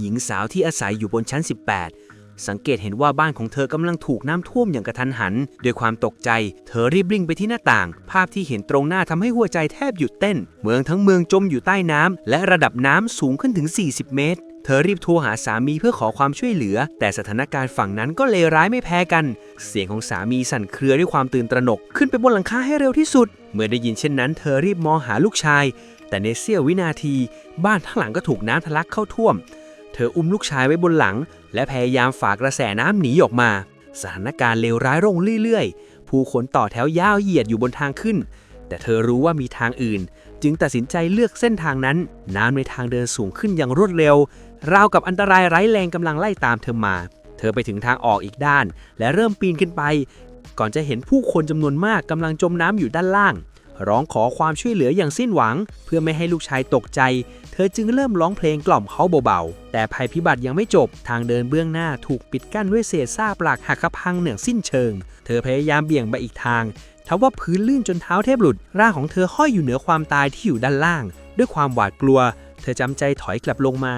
หญิงสาวที่อาศัยอยู่บนชั้น 18 สังเกตเห็นว่าบ้านของเธอกำลังถูกน้ำท่วมอย่างกระทันหัน ด้วยความตกใจ เธอรีบวิ่งไปที่หน้าต่าง ภาพที่เห็นตรงหน้าทำให้หัวใจแทบหยุดเต้น เมืองทั้งเมืองจมอยู่ใต้น้ำและระดับน้ำสูงขึ้นถึง 40 เมตรเธอรีบโทรหาสามีเพื่อขอความช่วยเหลือ แต่สถานการณ์ฝั่งนั้นก็เลวร้ายไม่แพ้กัน เสียงของสามีสั่นเครือด้วยความตื่นตระหนก ขึ้นไปบนหลังคาให้เร็วที่สุด เมื่อได้ยินเช่นนั้น เธอรีบมองหาลูกชาย แต่ในเสี้ยววินาที บ้านทั้งหลังก็ถูกน้ำทะลักเข้าท่วม เธออุ้มลูกชายไว้บนหลัง และพยายามฝากกระแสน้ำหนีออกมา สถานการณ์เลวร้ายลงเรื่อยๆ ผู้คนต่อแถวยาวเหยียดอยู่บนทางขึ้น แต่เธอรู้ว่ามีทางอื่น จึงตัดสินใจเลือกเส้นทางนั้น น้ำในทางเดินสูงขึ้นอย่างรวดเร็ว ราวกับอันตรายไร้แรงกำลังไล่ตามเธอมา เธอไปถึงทางออกอีกด้าน และเริ่มปีนขึ้นไป ก่อนจะเห็นผู้คนจำนวนมากกำลังจมน้ำอยู่ด้านล่าง ร้องขอความช่วยเหลืออย่างสิ้นหวัง เพื่อไม่ให้ลูกชายตกใจ เธอจึงเริ่มร้องเพลงกล่อมเขาเบาๆ แต่ภัยพิบัติยังไม่จบ ทางเดินเบื้องหน้าถูกปิดกั้นด้วยเศษซากปลักหักพังเหนืองสิ้นเชิง เธอพยายามเบี่ยงไปอีกทางทว่าพื้นลื่นจนเท้าแทบหลุด ร่างของเธอห้อยอยู่เหนือความตายที่อยู่ด้านล่าง ด้วยความหวาดกลัว เธอจำใจถอยกลับลงมา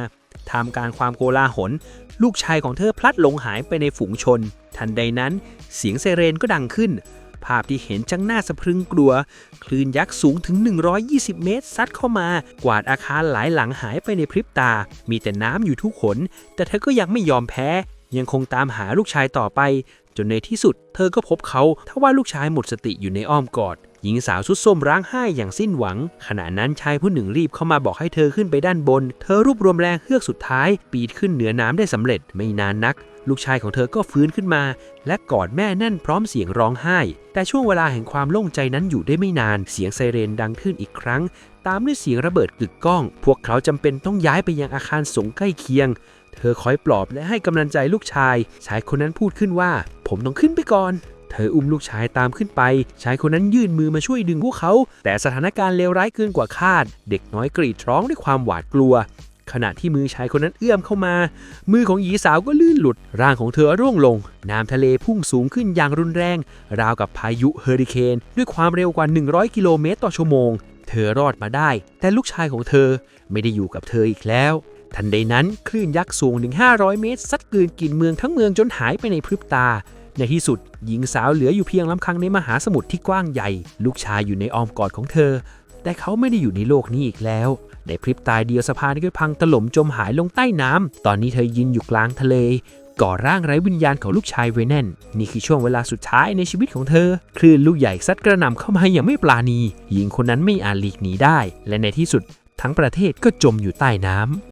ทำการความโกลาหล ลูกชายของเธอพลัดหลงหายไปในฝูงชน ทันใดนั้น เสียงไซเรนก็ดังขึ้น ภาพที่เห็นจังน่าสะพรึงกลัว คลื่นยักษ์สูงถึง 120 เมตร ซัดเข้ามา กวาดอาคารหลายหลังหายไปในพริบตา มีแต่น้ำอยู่ทุกขน แต่เธอก็ยังไม่ยอมแพ้ ยังคงตามหาลูกชายต่อไป จนในที่สุด เธอก็พบเขาทว่าลูกชายหมดสติอยู่ในอ้อมกอดหญิงสาวสุดส้มร้างไห้อย่างสิ้นหวัง ขณะนั้นชายผู้หนึ่งรีบเข้ามาบอกให้เธอขึ้นไปด้านบน เธอรวบรวมแรงเฮือกสุดท้าย ปีนขึ้นเหนือน้ำได้สำเร็จ ไม่นานนัก ลูกชายของเธอก็ฟื้นขึ้นมา และกอดแม่แน่นพร้อมเสียงร้องไห้ แต่ช่วงเวลาแห่งความโล่งใจนั้นอยู่ได้ไม่นาน เสียงไซเรนดังขึ้นอีกครั้ง ตามด้วยเสียงระเบิดกึกก้อง พวกเขาจำเป็นต้องย้ายไปยังอาคารสงใกล้เคียง เธอคอยปลอบและให้กำลังใจลูกชาย ชายคนนั้นพูดขึ้นว่า ผมต้องขึ้นไปก่อนเธออุ้มลูกชายตามขึ้นไป ชายคนนั้นยื่นมือมาช่วยดึงพวกเขา แต่สถานการณ์เลวร้ายเกินกว่าคาด เด็กน้อยกรีดร้องด้วยความหวาดกลัว ขณะที่มือชายคนนั้นเอื้อมเข้ามา มือของหญิงสาวก็ลื่นหลุด ร่างของเธอร่วงลง น้ำทะเลพุ่งสูงขึ้นอย่างรุนแรง ราวกับพายุเฮอริเคน ด้วยความเร็วกว่า 100 กิโลเมตรต่อชั่วโมง เธอรอดมาได้ แต่ลูกชายของเธอไม่ได้อยู่กับเธออีกแล้ว ทันใดนั้นคลื่นยักษ์สูงถึง 500 เมตรซัดกลืนกินเมืองทั้งเมืองจนหายไปในพริบตาในที่สุด หญิงสาวเหลืออยู่เพียงลำพังในมหาสมุทรที่กว้างใหญ่ ลูกชายอยู่ในอ้อมกอดของเธอ แต่เขาไม่ได้อยู่ในโลกนี้อีกแล้ว ในพริบตาเดียวสะพานก็พังถล่มจมหายลงใต้น้ำตอนนี้เธอยืนอยู่กลางทะเล ก่อร่างไร้วิญญาณของลูกชายไว้แน่น นี่คือช่วงเวลาสุดท้ายในชีวิตของเธอ คลื่นลูกใหญ่ซัดกระหน่ำเข้ามาอย่างไม่ปราณี หญิงคนนั้นไม่อาจหลีกหนีได้ และในที่สุดทั้งประเทศก็จมอยู่ใต้น้ำ